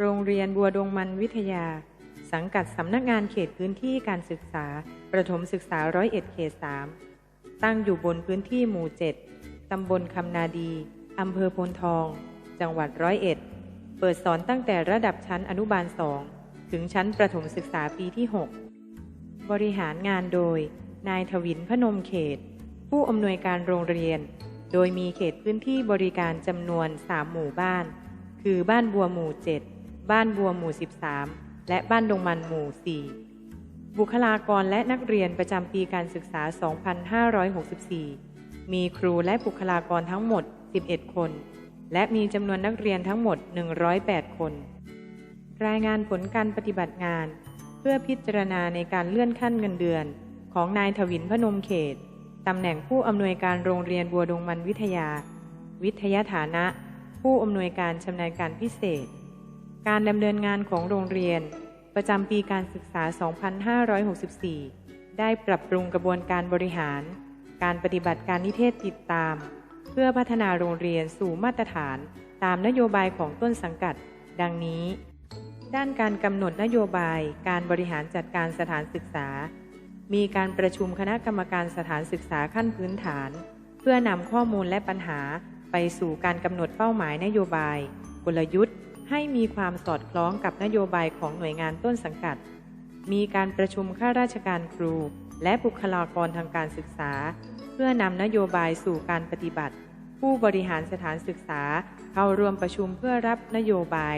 โรงเรียนบัวดงมันวิทยา สังกัดสำนักงานเขตพื้นที่การศึกษา ประถมศึกษาร้อยเอ็ดเขตสามตั้งอยู่บนพื้นที่หมู่เจ็ดตำบลคำนาดีอำเภอโพนทอง จังหวัดร้อยเอ็ด เปิดสอนตั้งแต่ระดับชั้นอนุบาลสองถึงชั้นประถมศึกษาปีที่ 6 บริหารงานโดย นายทวินพนมเขต ผู้อำนวยการโรงเรียน โดยมีเขตพื้นที่บริการจำนวน 3 หมู่บ้าน คือบ้านบัวหมู่ 7 บ้านบัวหมู่ 13 และบ้านดงมันหมู่ 4 บุคลากรและนักเรียนประจำปีการศึกษา 2564 มีครูและบุคลากรทั้งหมด 11 คน และมีจำนวนนักเรียนทั้งหมด 108 คน รายงานผลการปฏิบัติงาน เพื่อพิจารณาในการเลื่อนขั้นเงินเดือน ของนายทวินพนมเขตตำแหน่งผู้อำนวยการโรงเรียนบัวดงมันวิทยา วิทยาฐานะ ผู้อำนวยการชำนาญการพิเศษ การดำเนินงานของโรงเรียน ประจำปีการศึกษา 2564 ได้ปรับปรุงกระบวนการบริหาร การปฏิบัติการนิเทศติดตาม เพื่อพัฒนาโรงเรียนสู่มาตรฐานตามนโยบายของต้นสังกัด ดังนี้ ด้านการกำหนดนโยบายการบริหารจัดการสถานศึกษา มีการประชุมคณะกรรมการสถานศึกษาขั้นพื้นฐาน เพื่อนำข้อมูลและปัญหาไปสู่การกำหนดเป้าหมายนโยบาย กลยุทธ์ ให้มีความสอดคล้องกับนโยบายของหน่วยงานต้นสังกัด มีการประชุมข้าราชการครู และบุคลากรทางการศึกษา เพื่อนำนโยบายสู่การปฏิบัติ ผู้บริหารสถานศึกษาเข้าร่วมประชุมเพื่อรับนโยบาย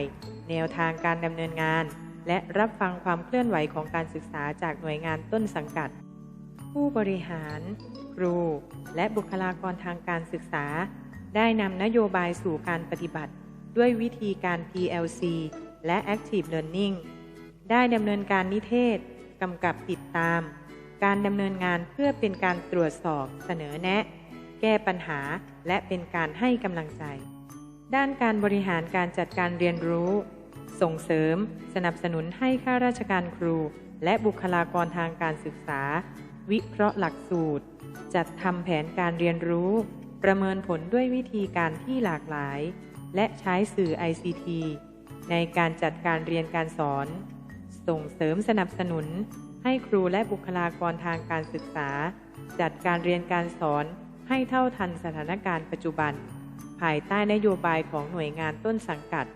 แนวทางการดำเนินงาน และรับฟังความเคลื่อนไหวของการศึกษาจากหน่วยงานต้นสังกัด ผู้บริหาร ครู และบุคลากรทางการศึกษา ได้นำนโยบายสู่การปฏิบัติ ด้วยวิธีการ PLC และ Active Learning ได้ดำเนินการนิเทศกำกับติดตาม การดำเนินงานเพื่อเป็นการตรวจสอบเสนอแนะ แก้ปัญหาและเป็นการให้กำลังใจ ด้านการบริหารการจัดการเรียนรู้ ส่งเสริม สนับสนุนให้ข้าราชการครู และบุคลากรทางการศึกษา วิเคราะห์หลักสูตร จัดทำแผนการเรียนรู้ ประเมินผลด้วยวิธีการที่หลากหลาย และใช้สื่อ ICT ในการจัดการเรียนการสอน ส่งเสริมสนับสนุน ให้ครูและบุคลากรทางการศึกษา จัดการเรียนการสอนให้เท่าทันสถานการณ์ปัจจุบัน ภายใต้นโยบายของหน่วยงานต้นสังกัด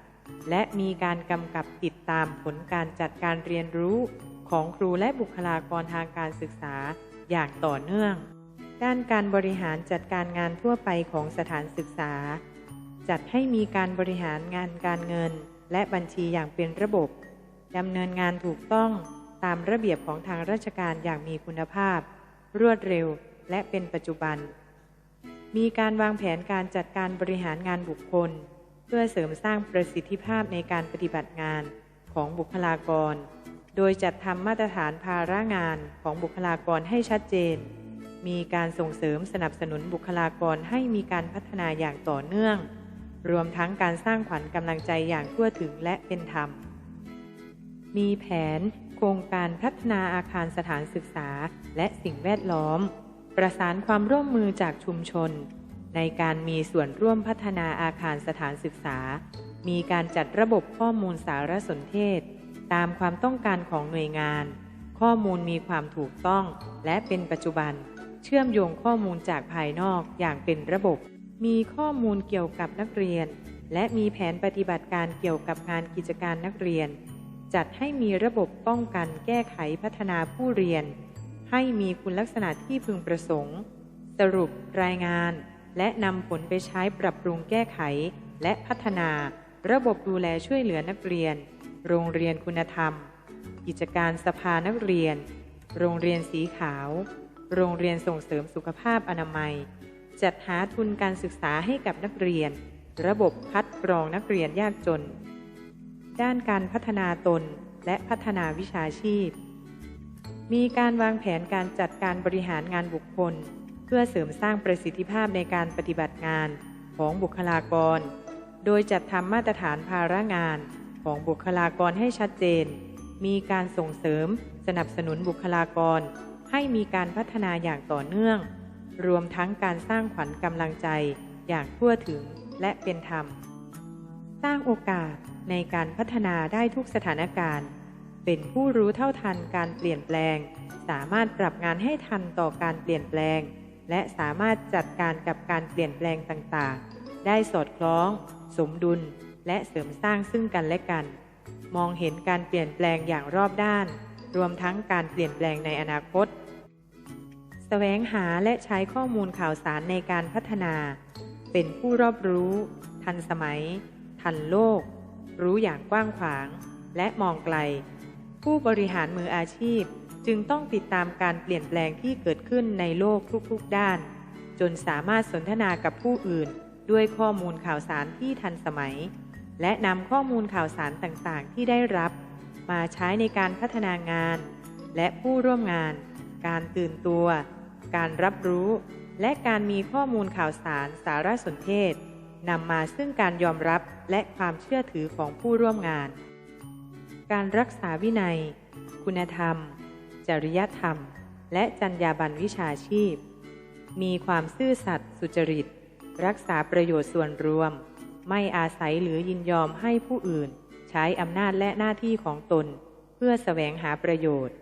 และมีการกำกับติดตามผลการจัดการเรียนรู้ของครูและบุคลากรทางการศึกษาอย่างต่อเนื่อง ด้านการบริหารจัดการงานทั่วไปของสถานศึกษา จัดให้มีการบริหารงานการเงิน และบัญชีอย่างเป็นระบบดำเนินงานถูกต้องตามระเบียบของทางราชการอย่างมีคุณภาพ รวดเร็วและเป็นปัจจุบัน มีการวางแผนการจัดการบริหารงานบุคคล เพื่อเสริมสร้างประสิทธิภาพในการปฏิบัติงานของบุคลากร โดยจัดทำมาตรฐานภาระงานของบุคลากรให้ชัดเจน มีการส่งเสริมสนับสนุนบุคลากรให้มีการพัฒนาอย่างต่อเนื่อง รวมทั้งการสร้างขวัญกำลังใจอย่างทั่วถึงและเป็นธรรม มีแผน โครงการพัฒนาอาคารสถานศึกษาและสิ่งแวดล้อม ประสานความร่วมมือจากชุมชน ในการมีส่วนร่วมพัฒนาอาคารสถานศึกษา มีการจัดระบบข้อมูลสารสนเทศ ตามความต้องการของหน่วยงาน ข้อมูลมีความถูกต้อง และเป็นปัจจุบัน เชื่อมโยงข้อมูลจากภายนอกอย่างเป็นระบบ มีข้อมูลเกี่ยวกับนักเรียน และมีแผนปฏิบัติการเกี่ยวกับงานกิจการนักเรียน จัดให้มีระบบป้องกันแก้ไขพัฒนาผู้เรียน ให้มีคุณลักษณะที่พึงประสงค์ สรุปรายงาน และนำผลไปใช้ปรับปรุงแก้ไข และพัฒนา ระบบดูแลช่วยเหลือนักเรียน โรงเรียนคุณธรรม กิจการสภานักเรียน โรงเรียนสีขาว โรงเรียนส่งเสริมสุขภาพอนามัย จัดหาทุนการศึกษาให้กับนักเรียน ระบบคัดกรองนักเรียนยากจน ด้านการพัฒนาตนและพัฒนาวิชาชีพ มีการวางแผนการจัดการบริหารงานบุคคล เพื่อเสริมสร้างประสิทธิภาพในการปฏิบัติงานของบุคลากร โดยจัดทำมาตรฐานภาระงานของบุคลากรให้ชัดเจน มีการส่งเสริมสนับสนุนบุคลากร ให้มีการพัฒนาอย่างต่อเนื่อง รวมทั้งการสร้างขวัญกำลังใจอย่างทั่วถึงและเป็นธรรม สร้างโอกาสในการพัฒนาได้ทุกสถานการณ์ เป็นผู้รู้เท่าทันการเปลี่ยนแปลง สามารถปรับงานให้ทันต่อการเปลี่ยนแปลง และสามารถจัดการกับการเปลี่ยนแปลงต่างๆ ได้สอดคล้อง สมดุล และเสริมสร้างซึ่งกันและกัน มองเห็นการเปลี่ยนแปลงอย่างรอบด้าน รวมทั้งการเปลี่ยนแปลงในอนาคต แสวงหาและใช้ข้อมูลข่าวสารในการพัฒนา เป็นผู้รอบรู้ ทันสมัย ทันโลก รู้อย่างกว้างขวาง และมองไกล ผู้บริหารมืออาชีพจึงต้องติดตามการเปลี่ยนแปลงที่เกิดขึ้นในโลกทุกๆด้าน จนสามารถสนทนากับผู้อื่น ด้วยข้อมูลข่าวสารที่ทันสมัย และนำข้อมูลข่าวสารต่างๆ ที่ได้รับ มาใช้ในการพัฒนางาน และผู้ร่วมงาน การตื่นตัว การรับรู้ และการมีข้อมูลข่าวสารสารสนเทศนำมาซึ่งการยอมรับและความเชื่อถือของผู้ร่วมงาน การรักษาวินัย คุณธรรม จริยธรรม และจรรยาบรรณวิชาชีพ มีความซื่อสัตย์สุจริต รักษาประโยชน์ส่วนรวม ไม่อาศัยหรือยินยอมให้ผู้อื่น ใช้อำนาจและหน้าที่ของตน เพื่อแสวงหาประโยชน์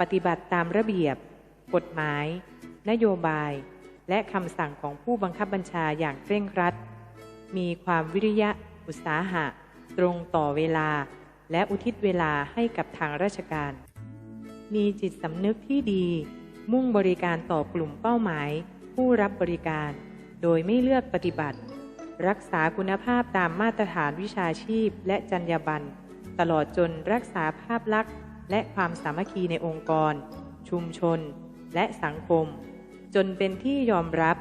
ปฏิบัติตามระเบียบ กฎหมาย นโยบาย และคำสั่งของผู้บังคับบัญชาอย่างเคร่งครัด มีความวิริยะ อุตสาหะ ตรงต่อเวลา และอุทิศเวลาให้กับทางราชการ มีจิตสำนึกที่ดี มุ่งบริการต่อกลุ่มเป้าหมาย ผู้รับบริการ โดยไม่เลือกปฏิบัติ รักษาคุณภาพตามมาตรฐานวิชาชีพ และจรรยาบรรณตลอดจนรักษาภาพลักษณ์ และความสามัคคีในองค์กร ชุมชน และสังคม จนเป็นที่ยอมรับ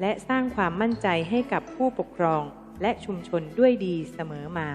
และสร้างความมั่นใจให้กับผู้ปกครองและชุมชนด้วยดีเสมอมา